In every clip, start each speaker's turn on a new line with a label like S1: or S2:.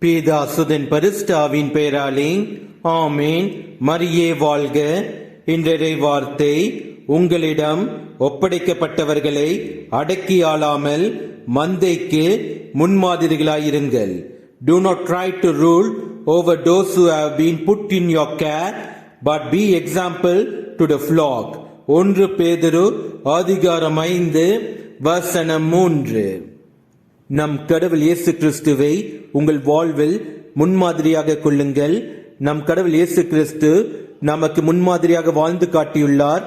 S1: பேதாசுதன் பரிஸ்டாவின் பெயராலே ஆமேன். மரியே வாழ்க. இன்றைய வார்த்தை உங்களிடம் ஒப்படைக்கப்பட்டவர்களை அடக்கியாளாமல் மந்தைக்கு முன்மாதிரிகளாயிருங்கள். Do not try to rule over those who have been put in your care, but be example to the flock. ஒன்று பேதரு அதிகாரம் ஐந்து வசனம் மூன்று. நம் கடவுள் இயேசு கிறிஸ்துவை உங்கள் வாழ்வில் முன்மாதிரியாக கொள்ளுங்கள். நம் கடவுள் இயேசு கிறிஸ்து நமக்கு முன்மாதிரியாக வாழ்ந்து காட்டியுள்ளார்.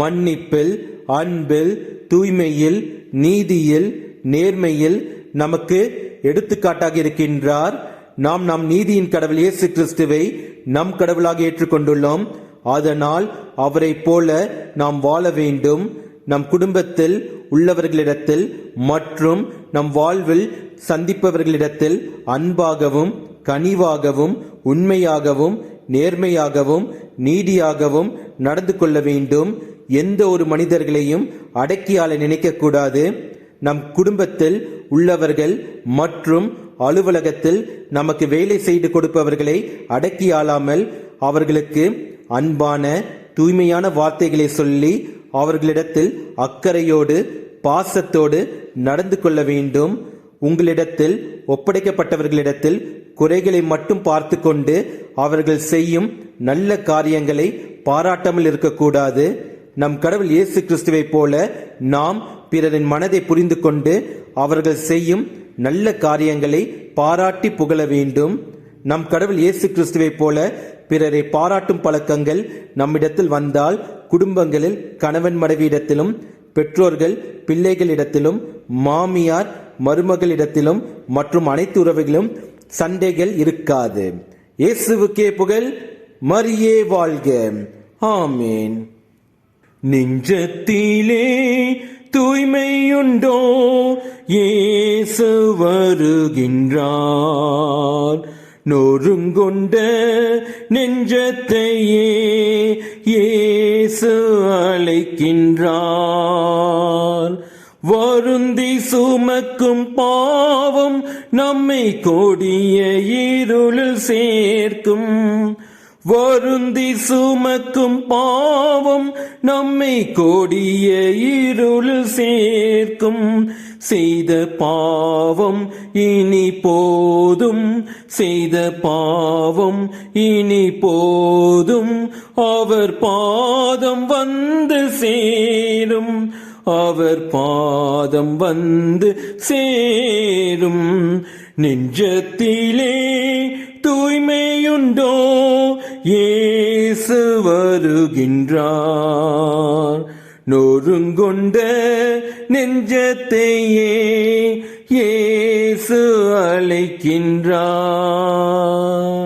S1: மன்னிப்பில் அன்பில் தூய்மையில் நீதியில் நேர்மையில் நமக்கு எடுத்துக்காட்டாக இருக்கின்றார். நாம் நம் நீதியின் கடவுள் இயேசு கிறிஸ்துவை நம் கடவுளாக ஏற்றுக்கொண்டுள்ளோம். அதனால் அவரைப் போல நாம் வாழ வேண்டும். நம் குடும்பத்தில் உள்ளவர்களிடத்தில் மற்றும் நம் வாழ்வில் சந்திப்பவர்களிடத்தில் அன்பாகவும் கனிவாகவும் உண்மையாகவும் நேர்மையாகவும் நீதியாகவும் நடந்து கொள்ள வேண்டும். எந்த ஒரு மனிதர்களையும் அடக்கியால நினைக்கக்கூடாது. நம் குடும்பத்தில் உள்ளவர்கள் மற்றும் அலுவலகத்தில் நமக்கு வேலை செய்து கொடுப்பவர்களை அடக்கியாளாமல் அவர்களுக்கு அன்பான தூய்மையான வார்த்தைகளை சொல்லி அவர்களிடத்தில் அக்கறையோடு பாசத்தோடு நடந்து கொள்ள வேண்டும். உங்களிடத்தில் ஒப்படைக்கப்பட்டவர்களிடத்தில் குறைகளை மட்டும் பார்த்து கொண்டு அவர்கள் செய்யும் நல்ல காரியங்களை பாராட்டாமல் இருக்கக்கூடாது. நம் கடவுள் இயேசு கிறிஸ்துவைப் போல நாம் பிறரின் மனதை புரிந்து கொண்டு அவர்கள் செய்யும் நல்ல காரியங்களை பாராட்டி புகழ வேண்டும். நம் கடவுள் இயேசு கிறிஸ்துவைப் போல பிறரை பாராட்டும் பழக்கங்கள் நம்மிடத்தில் வந்தால் குடும்பங்களில் கணவன் மனைவியிடத்திலும் பெற்றோர்கள் பிள்ளைகளிடத்திலும் மாமியார் மருமகளிடத்திலும் மற்றும் அனைத்து உறவுகளிலும் சண்டைகள் இருக்காது. இயேசுவுக்கே புகழ் மரியே வாழ்க. ஆமேன். நெஞ்சத்திலே தூய்மையுண்டோ? ஏசு வருகின்றார். நொறுங்கொண்ட நெஞ்சத்தையே ஏசு அழைக்கின்றார். வருந்தி சுமக்கும் பாவம் நம்மை கொடிய இருளில் சேர்க்கும். வருந்தி சுமக்கும் பாவம் நம்மை கொடிய இருள் சேர்க்கும். செய்த பாவம் இனி போதும். செய்த பாவம் இனி போதும். அவர் பாதம் வந்து சேரும். அவர் பாதம் வந்து சேரும். நெஞ்சத்திலே இயேசு வருகின்றார். நொறுங்கொண்ட நெஞ்சத்தையே இயேசு அழைக்கின்றார்.